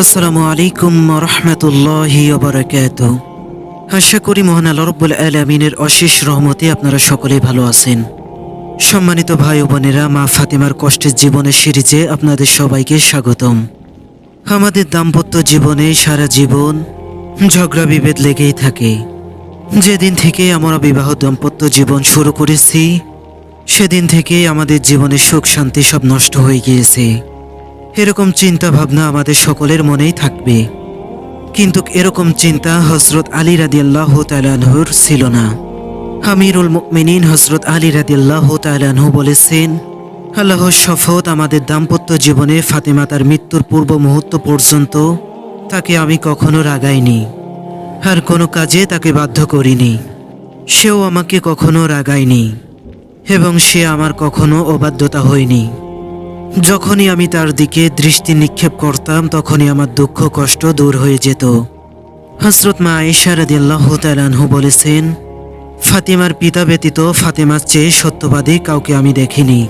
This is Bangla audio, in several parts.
আসসালামু আলাইকুম রহমতুল্লাহি বারাকাত আশা করি মহান আল্লাহ রব্বুল আলমিনের অশেষ রহমতে আপনারা সকলে ভালো আছেন। সম্মানিত ভাই বোনেরা, মা ফাতিমার কষ্টের জীবনের সিরিজে আপনাদের সবাইকে স্বাগতম। আমাদের দাম্পত্য জীবনে সারা জীবন ঝগড়া বিভেদ লেগেই থাকে। যেদিন থেকে আমরা বিবাহ দাম্পত্য জীবন শুরু করেছি, সেদিন থেকে আমাদের জীবনে সুখ শান্তি সব নষ্ট হয়ে গিয়েছে। এরকম চিন্তা ভাবনা আমাদের সকলের মনেই থাকবে। কিন্তু এরকম চিন্তা হজরত আলী রাদিয়াল্লাহ তালানহুর ছিল না। আমিরুল মুমিনিন হজরত আলী রাদিয়াল্লাহ তালানহু বলেছেন, আল্লাহর শপথ আমাদের দাম্পত্য জীবনে ফাতেমা তার মৃত্যুর পূর্ব মুহূর্ত পর্যন্ত তাকে আমি কখনো রাগাইনি, আর কোনো কাজে তাকে বাধ্য করিনি। সেও আমাকে কখনো রাগায়নি, এবং সে আমার কখনো অবাধ্যতা হয়নি। যখনই আমি তার দিকে দৃষ্টি নিক্ষেপ করতাম, তখনই আমার দুঃখ, কষ্ট দূর হয়ে যেত। হজরত মা আয়েশা রাদিয়াল্লাহ তালানহু বলেছেন, ফাতিমার পিতা ব্যতীত ফাতেমার চেয়ে সত্যবাদী কাউকে আমি দেখিনি।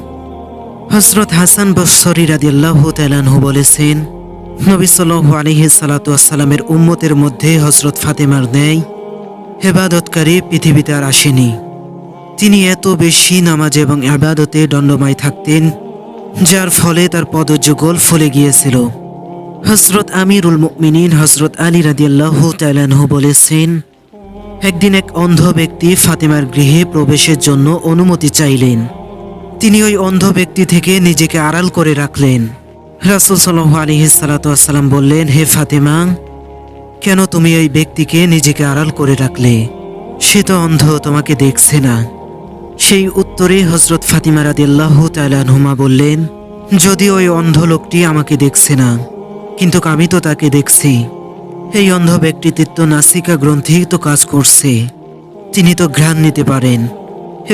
হজরত হাসান বৎসরি রাদিয়াল্লাহ তালানহু বলেছেন, নবী সাল্লাল্লাহু আলাইহি সালাতামের উম্মতের মধ্যে হজরত ফাতেমার ন্যায় হেবাদতকারী পৃথিবীতে আর আসেনি। তিনি এত বেশি নামাজ এবং আবাদতে দণ্ডময় থাকতেন যার ফলে তার পদযুগল ফলে গিয়েছিল। হজরত আমিরুল মুমিনিন হজরত আলী রাদিয়াল্লাহ তালানহু বলেছেন, একদিন এক অন্ধ ব্যক্তি ফাতেমার গৃহে প্রবেশের জন্য অনুমতি চাইলেন। তিনি ওই অন্ধ ব্যক্তি থেকে নিজেকে আড়াল করে রাখলেন। রাসুল সাল্লাহ আলিহি সালাতাম বললেন, হে ফাতেমা, কেন তুমি ওই ব্যক্তিকে নিজেকে আড়াল করে রাখলে? সে তো অন্ধ, তোমাকে দেখছে না। সেই উত্তরে হজরত ফাতিমা রাদিয়াল্লাহ তালানহুমা বললেন যদি ওই অন্ধ লোকটি আমাকে দেখছে না, কিন্তু আমি তো তাকে দেখছি। এই অন্ধ ব্যক্তিত্ব নাসিকা গ্রন্থি তো কাজ করছে। তিনি তো ঘ্রাণ নিতে পারেন।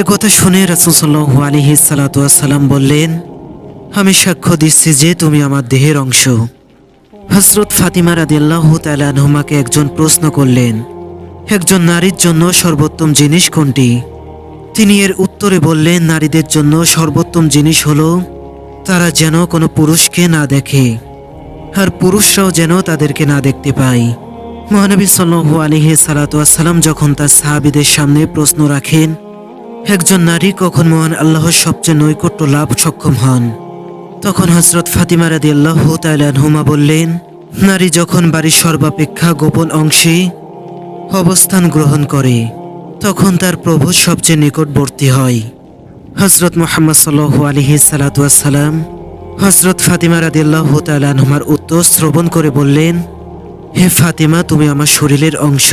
এ কথা শুনে রাসুলসাল্লাহ আলিহি সালাতাম বললেন, আমি সাক্ষ্য দিচ্ছি যে তুমি আমার দেহের অংশ। হজরত ফাতিমা রাদিয়াল্লাহ তালানহুমাকে একজন প্রশ্ন করলেন, একজন নারীর জন্য সর্বোত্তম জিনিস কোনটি? তিনি এর উত্তরে বললেন, নারীদের জন্য সর্বোত্তম জিনিস হলো তারা যেন কোনো পুরুষকে না দেখে, আর পুরুষরাও যেন তাদেরকে না দেখতে পায়। মহানবী সাল্লু আলিহে সালাতাম যখন তার সাহাবিদের সামনে প্রশ্ন রাখেন, একজন নারী কখন মহান আল্লাহর সবচেয়ে নৈকট্য লাভ সক্ষম হন? তখন হজরত ফাতিমা রাদি আল্লাহ হুমা বললেন, নারী যখন বাড়ির সর্বাপেক্ষা গোপন অংশে অবস্থান গ্রহণ করে তখন তার প্রভু সবচেয়ে নিকটবর্তী হয়। হজরত মোহাম্মদ সাল্লাহ আলহি সালাতাম হজরত ফাতিমা রাদিল্লাহ তালানহুমার উত্তর শ্রবণ করে বললেন, হে ফাতিমা, তুমি আমার শরীরের অংশ।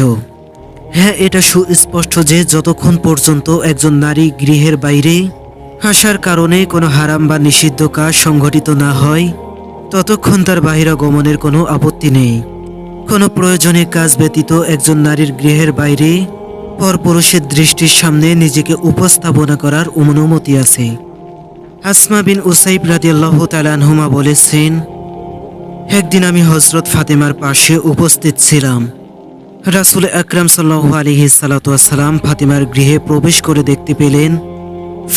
হ্যাঁ এটা সুস্পষ্ট যে যতক্ষণ পর্যন্ত একজন নারী গৃহের বাইরে আসার কারণে কোনো হারাম বা নিষিদ্ধ কাজ সংঘটিত না হয়, ততক্ষণ তার বাহিরা গমনের কোনো আপত্তি নেই। কোনো প্রয়োজনীয় কাজ ব্যতীত একজন নারীর গৃহের বাইরে পরপুরুষের দৃষ্টির সামনে নিজেকে উপস্থাপনা করার অনুমতি আছে। আসমা বিন উসাইব রাদিয়াল্লাহ তালানহুমা বলেছেন, একদিন আমি হজরত ফাতেমার পাশে উপস্থিত ছিলাম। রাসুল আকরাম সাল্লাহ আলহি সালাতাম ফাতেমার গৃহে প্রবেশ করে দেখতে পেলেন,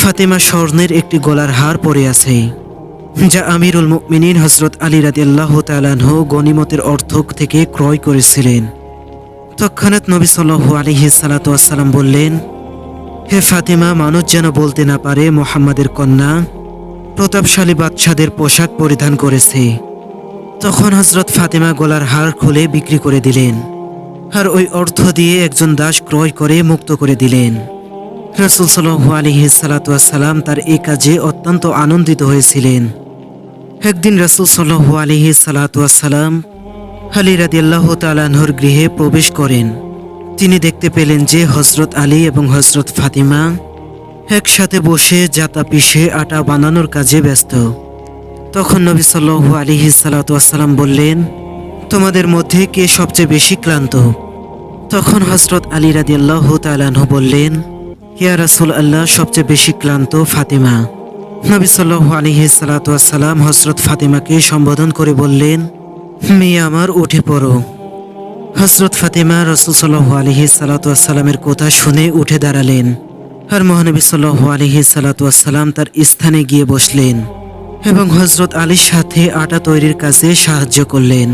ফাতেমা স্বর্ণের একটি গলার হার পরে আছে, যা আমিরুল মুমিনিন হজরত আলী রাদিয়াল্লাহ তালানহ গনিমতের অর্থ থেকে ক্রয় করেছিলেন। তৎক্ষণাৎ নবী সাল্লু আলহি সালাতাম বললেন, হে ফাতিমা, মানুষ যেন বলতে না পারে মোহাম্মদের কন্যা প্রতাপশালী বাদশাদের পোশাক পরিধান করেছে। তখন হজরত ফাতেমা গলার হার খুলে বিক্রি করে দিলেন আর ওই অর্থ দিয়ে একজন দাস ক্রয় করে মুক্ত করে দিলেন। রসুল সাল্লু আলহি সালাতাম তার এ কাজে অত্যন্ত আনন্দিত হয়েছিলেন। একদিন রসুল সাল্লু আলহি সালাতাম আলী রাদিয়াল্লাহ তালানহর গৃহে প্রবেশ করেন। তিনি দেখতে পেলেন যে হজরত আলী এবং হজরত ফাতিমা একসাথে বসে জাতা পিষে আটা বানানোর কাজে ব্যস্ত। তখন নবী সাল্লু আলিহি সালাতাম বললেন, তোমাদের মধ্যে কে সবচেয়ে বেশি ক্লান্ত? তখন হজরত আলী রাদিয়াল্লাহ তালানহ বললেন, ইয়া রাসুল আল্লাহ সবচেয়ে বেশি ক্লান্ত ফাতিমা। নবী সাল্লু আলিহি সালাতাম হজরত ফাতিমাকে সম্বোধন করে বললেন মেয়ে আমার উঠে পড়ো। হজরত ফাতেমা রসুলসাল্লাহ আলহি সালাতামের কথা শুনে উঠে দাঁড়ালেন আর মহানবী সাল্লাহ আলহি সালাতাম তার স্থানে গিয়ে বসলেন এবং হজরত আলীর সাথে আটা তৈরির কাজে সাহায্য করলেন।